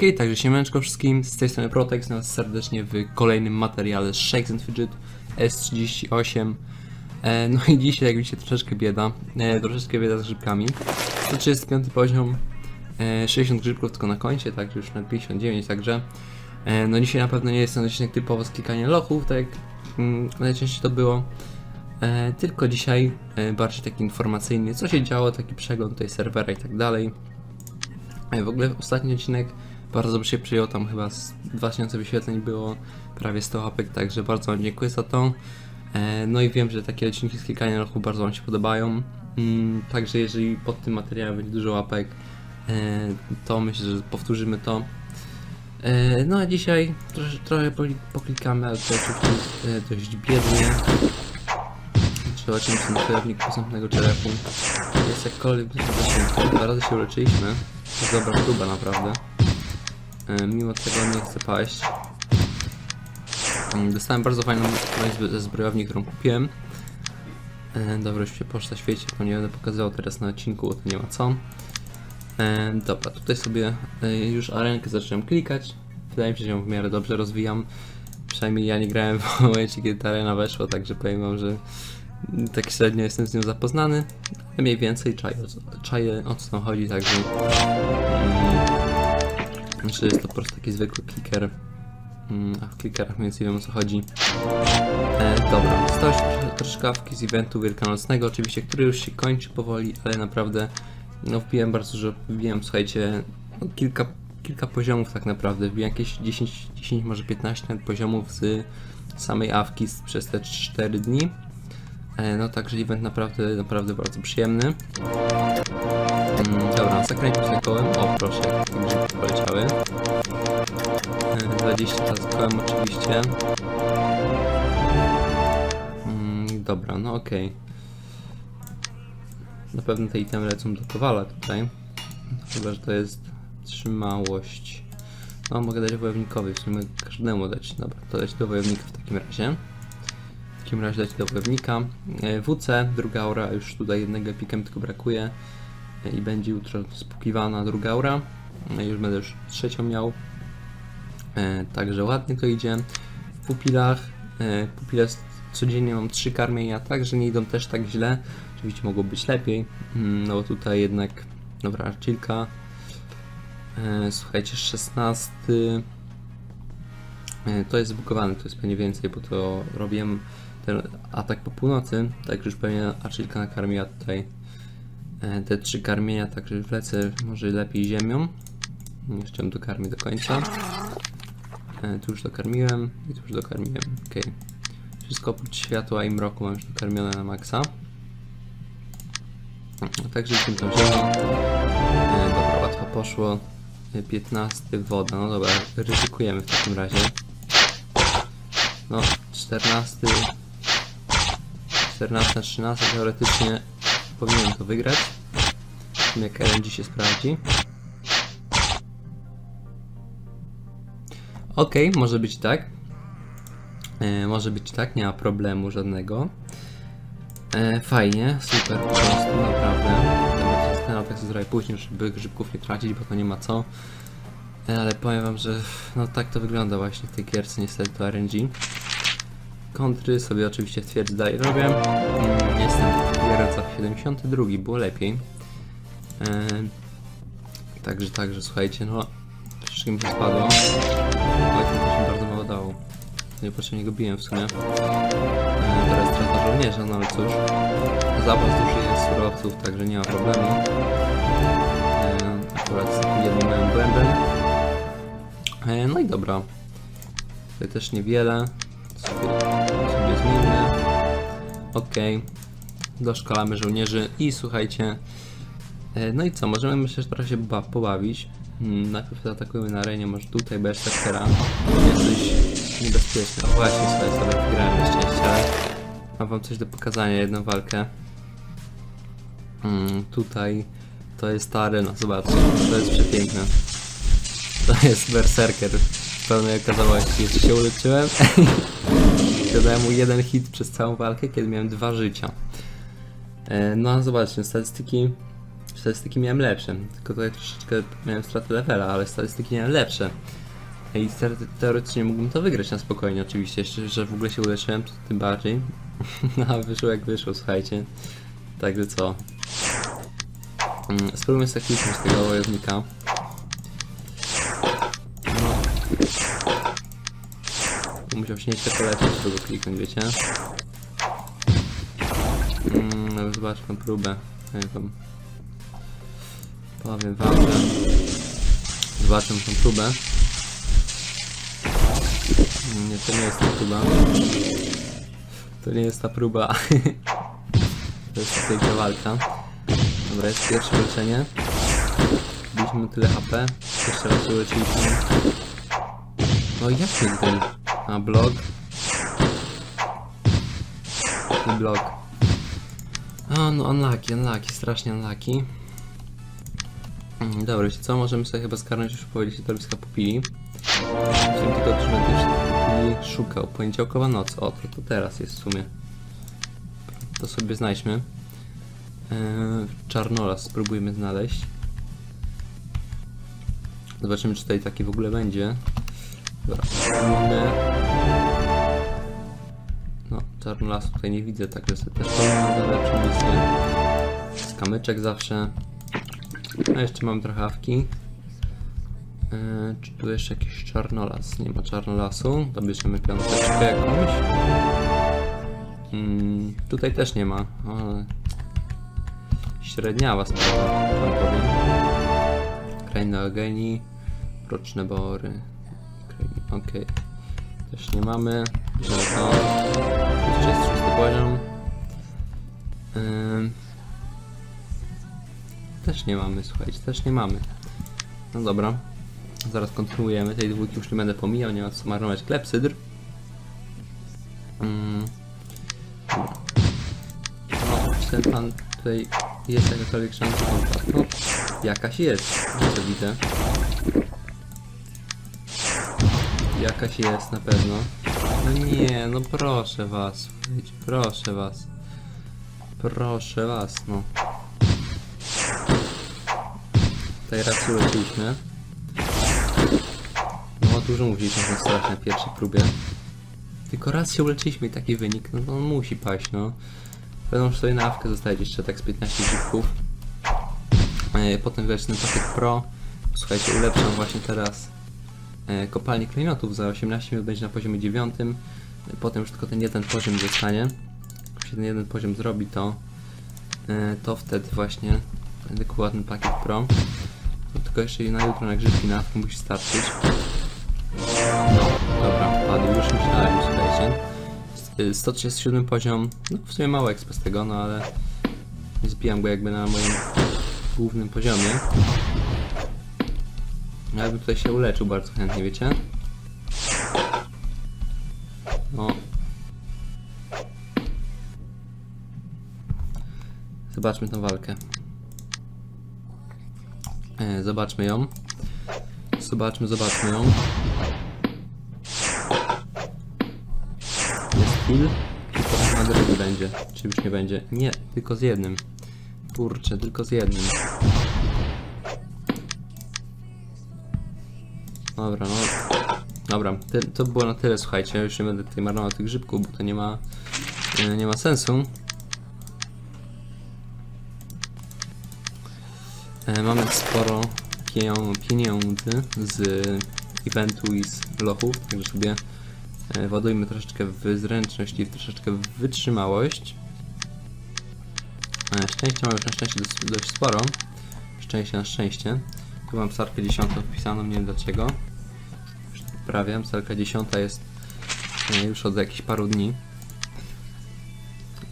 Okej, także siemaneczko wszystkim, z tej strony Protex, nas serdecznie w kolejnym materiale z Shakes and Fidget S38 e, No i dzisiaj jak widzicie troszeczkę bieda, e, troszeczkę bieda z grzybkami. 135 poziom, e, 60 grzybków tylko na koncie, także już na 59, także. E, No dzisiaj na pewno nie jest ten odcinek typowo z lochów, tak jak mm, najczęściej to było. E, Tylko dzisiaj e, bardziej taki informacyjny, co się działo, taki przegląd tej serwera i tak dalej. E, W ogóle ostatni odcinek bardzo dobrze się przyjął, tam chyba z 2000 wyświetleń było prawie 100 łapek, także bardzo Wam dziękuję za to. E, No i wiem, że takie odcinki z klikania lochu bardzo Wam się podobają. Mm, Także jeżeli pod tym materiałem będzie dużo łapek, e, to myślę, że powtórzymy to. E, No a dzisiaj trochę, trochę poklikamy, ale to oczywiście dość biednie. Zobaczymy na celownik posępnego czerepu. Jest jakkolwiek zasięgnięty. Dwa razy się uleczyliśmy. To jest dobra próba naprawdę. E, Mimo tego nie chcę paść. Mm, Dostałem bardzo fajną broń ze zbrojowni, którą kupiłem. E, Dobra, już się poszta świeci, to nie będę pokazywał teraz na odcinku, bo to nie ma co. E, Dobra, tutaj sobie już arenkę zacząłem klikać. Wydaje mi się, że ją w miarę dobrze rozwijam. Przynajmniej ja nie grałem w momencie, kiedy ta arena weszła, także powiem wam, że tak średnio jestem z nią zapoznany, mniej więcej czaję, czaję o co tam chodzi, także że jest to po prostu taki zwykły kliker, mm, a w klikerach mniej więcej wiem o co chodzi. E, dobra, zostały troszkę z eventu wielkanocnego, oczywiście, który już się kończy powoli, ale naprawdę no wbiłem bardzo dużo, wbiłem słuchajcie, no, kilka, kilka poziomów tak naprawdę, wbiłem jakieś 10, 10 może 15 poziomów z samej awki przez te 4 dni. E, No także event naprawdę, naprawdę bardzo przyjemny. Mm, Dobra, zakręcił sobie kołem. O proszę, te grzybki poleciały. E, 20 razy kołem oczywiście. Mm, Dobra, no okej. Na pewno te itemy lecą do kowala tutaj. Chyba, że to jest trzymałość. No, mogę dać wojownikowi, w sumie każdemu dać. Dobra, to dać do wojownika w takim razie. W takim razie dać do wojownika. E, WC, druga aura, już tutaj jednego epikiem tylko brakuje. I będzie jutro spukiwana druga aura. E, Już będę już trzecią miał. E, Także ładnie to idzie. W pupilach, e, pupile codziennie mam trzy karmienia, także nie idą też tak źle. Oczywiście mogło być lepiej, mm, no bo tutaj jednak, dobra, archilka. E, Słuchajcie, 16. E, To jest zbugowane, to jest pewnie więcej, bo to robiłem ten atak po północy, także już pewnie Archilka nakarmiła tutaj te trzy karmienia, także już lecę może lepiej ziemią. Jeszcze dokarmię do końca. E, Tu już dokarmiłem i tu już dokarmiłem, ok. Wszystko oprócz światła i mroku mam już dokarmione na maksa. No, Także tym tą ziemią. E, Dobra, łatwo poszło. E, 15 woda, no dobra, ryzykujemy w takim razie. No, 14. 14, 13 teoretycznie powinien to wygrać. Zobaczymy, Jak LNG się sprawdzi. Okej, może być tak. E, może być tak, nie ma problemu żadnego. E, fajnie, super po prostu, naprawdę. Temat ten atak zrobię później, żeby grzybków nie tracić, bo to nie ma co. E, ale powiem wam, że no tak to wygląda właśnie w tej gierce, niestety to RNG. Kontry sobie oczywiście w twierdzy dalej robię. Jestem gierce 72, było lepiej. E, także, także, słuchajcie, no troszeczkę mi się spadło. Ale to też mi bardzo mało dało. Niepotrzebnie go biłem w sumie. E, teraz strata żołnierza, no ale cóż. Zapas duży jest surowców, także nie ma problemu. E, akurat z jednym małym błędem. No i dobra. Tutaj też niewiele. Sobie, sobie zmienimy. Okej. Doszkalamy żołnierzy i słuchajcie. E, no i co, możemy myślę, że trochę się ba- pobawić. Hmm, najpierw zaatakujemy na arenie, może tutaj bez Berserkera. Jest dość niebezpieczne. Właśnie, słuchaj, sobie wygrałem na szczęście, ale mam wam coś do pokazania, jedną walkę. Mm, tutaj to jest ta arena, zobaczcie, to jest przepiękne. To jest berserker w pełnej okazałości. Jeszcze się uleczyłem i dodałem mu jeden hit przez całą walkę, kiedy miałem dwa życia. E, No zobaczcie, statystyki statystyki miałem lepsze. Tylko tutaj troszeczkę miałem stratę levela, ale statystyki miałem lepsze. I te- teoretycznie mógłbym to wygrać na spokojnie, oczywiście. Jeszcze, że w ogóle się uleczyłem, to tym bardziej. No a wyszło jak wyszło, słuchajcie. Także co? Mm, Spróbujmy sobie kliknąć tego wojownika. No. Musiał się nieźle polecieć, żeby go kliknąć, wiecie? Mm, zobaczmy próbę. Jaką. Powiem wam, że... Zobaczmy tą próbę. Mm, Nie, to nie jest ta próba. To nie jest ta próba. to jest tutaj ta walka. Dobra, jest pierwsze leczenie. Biliśmy mu tyle HP. Jeszcze raz uleczyliśmy. No jak ten? A, blok. I blok. A, no unlucky, unlucky, strasznie unlucky. Mm, Dobra, wiecie co, możemy sobie chyba skarnąć już powiedzieć się torowiska pupili. Chciałem tylko, jeszcze pupili szukał. Poniedziałkowa noc, o, to, to teraz jest w sumie. To sobie znajdźmy. Eee, Czarnolas spróbujmy znaleźć. Zobaczymy, czy tutaj taki w ogóle będzie. Dobra. No, czarnolasu tutaj nie widzę, także sobie też powinien za lepszą misję. Skamyczek zawsze. A jeszcze mam trochę awki. Eee, czy tu jeszcze jakiś czarnolas? Nie ma czarnolasu. To bierzemy piąteczkę jakąś. Mm, tutaj też nie ma. Ale... Średniawa sprawa, wam powiem. Kraina Ageni. Roczne bory. Okej. Też nie mamy. Bierzemy to. Jeszcze jest szósty poziom. Też nie mamy, słuchajcie, też nie mamy. No dobra. Zaraz kontynuujemy. Tej dwójki już nie będę pomijał, nie ma co marnować klepsydr. Mm. No, ten pan tutaj jest jakakolwiek szansa kontaktu? No, jakaś jest, co widzę. Jakaś jest na pewno. No nie, no proszę was, proszę was. Proszę was, no. Tutaj raz się uleczyliśmy. No dużo starać na pierwszej próbie. Tylko raz się uleczyliśmy i taki wynik, no on musi paść, no. Będą sobie na awkę jeszcze tak z 15 grzybków. E, Potem zacznę pakiet Pro. Słuchajcie, ulepszam właśnie teraz e, kopalnię klejnotów. Za 18 minut będzie na poziomie 9. E, Potem już tylko ten jeden poziom zostanie. Się ten jeden poziom zrobi, to e, to wtedy właśnie będę ten pakiet Pro. No, tylko jeszcze na jutro na grzybki na musi starczyć. No, dobra, padł. Już myślałem, słuchajcie. Y, 137 poziom, no w sumie mało expa z tego, no ale zbijam go jakby na moim głównym poziomie. Ja bym tutaj się uleczył bardzo chętnie, wiecie? No. Zobaczmy tą walkę. E, zobaczmy ją. Zobaczmy, zobaczmy ją. Jest kill i potem na drugi będzie. Czy już nie będzie? Nie, tylko z jednym. Kurczę, tylko z jednym. Dobra, no. Dobra, ty, to było na tyle, słuchajcie. Już nie będę tutaj marnował tych grzybków, bo to nie ma, nie, nie ma sensu. E, mamy sporo pieniędzy z eventu i z lochów, także sobie e, ładujmy troszeczkę w zręczność i troszeczkę w wytrzymałość. E, Szczęście mamy już na szczęście dość, dość sporo. Szczęście na szczęście. Tu mam psarkę 10 wpisaną, nie wiem dlaczego. Poprawiam. Psarka 10 jest już od jakichś paru dni.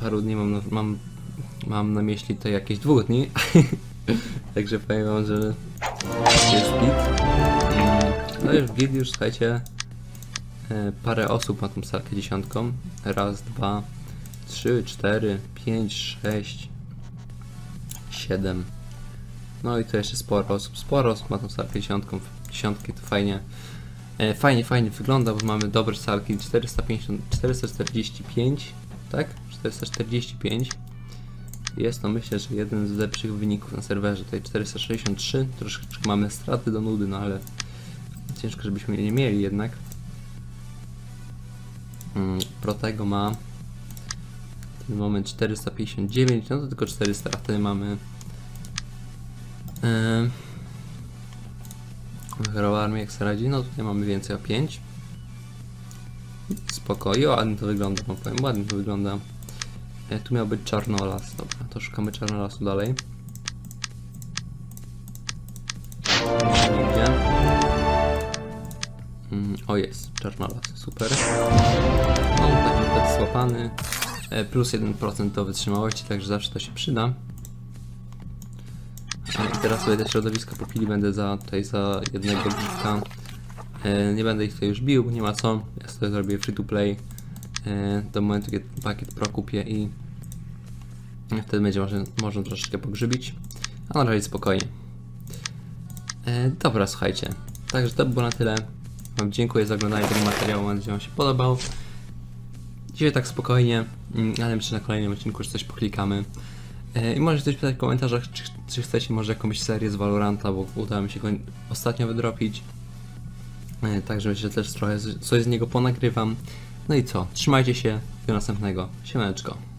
Paru dni mam na, mam, mam na myśli to jakieś dwóch dni. Także powiem wam, że jest git. No już git, już słuchajcie. e, Parę osób ma tą salkę dziesiątką. Raz, dwa, trzy, cztery, pięć, sześć, siedem. No i to jeszcze sporo osób. Sporo osób ma tą salkę dziesiątką. Dziesiątki to fajnie. E, fajnie, fajnie wygląda, bo mamy dobre salki. 450, 445, tak? 445. Jest to myślę, że jeden z lepszych wyników na serwerze. Tutaj 463, troszeczkę mamy straty do nudy, no ale ciężko, żebyśmy je nie mieli jednak. Mm, Protego ma w ten moment 459, no to tylko 4 straty mamy. Yy, Hero Army jak sobie radzi, no tutaj mamy więcej o 5. Spokojnie, ładnie to wygląda, wam powiem, ładnie to wygląda. E, tu miał być czarnolas, dobra, to szukamy czarnolasu dalej. Mm, o jest, czarnolas, super. On taki tak złapany. E, plus 1% do wytrzymałości, także zawsze to się przyda. Teraz sobie te środowiska popili będę za tutaj za jednego bitka. E, nie będę ich tutaj już bił, nie ma co. Ja sobie zrobię free to play. E, do momentu, kiedy pakiet pro kupię i wtedy będzie można, można troszeczkę pogrzybić. A na razie spokojnie. E, dobra, słuchajcie. Także to było na tyle. Wam dziękuję za oglądanie tego materiału. Mam nadzieję, że Wam się podobał. Dzisiaj tak spokojnie, mm, ale myślę, że na kolejnym odcinku już coś poklikamy. E, I możecie coś pisać w komentarzach, czy, czy chcecie może jakąś serię z Valoranta, bo udało mi się go ostatnio wydropić. E, Także myślę, że też trochę coś z niego ponagrywam. No i co? Trzymajcie się. Do następnego. Siemaneczko.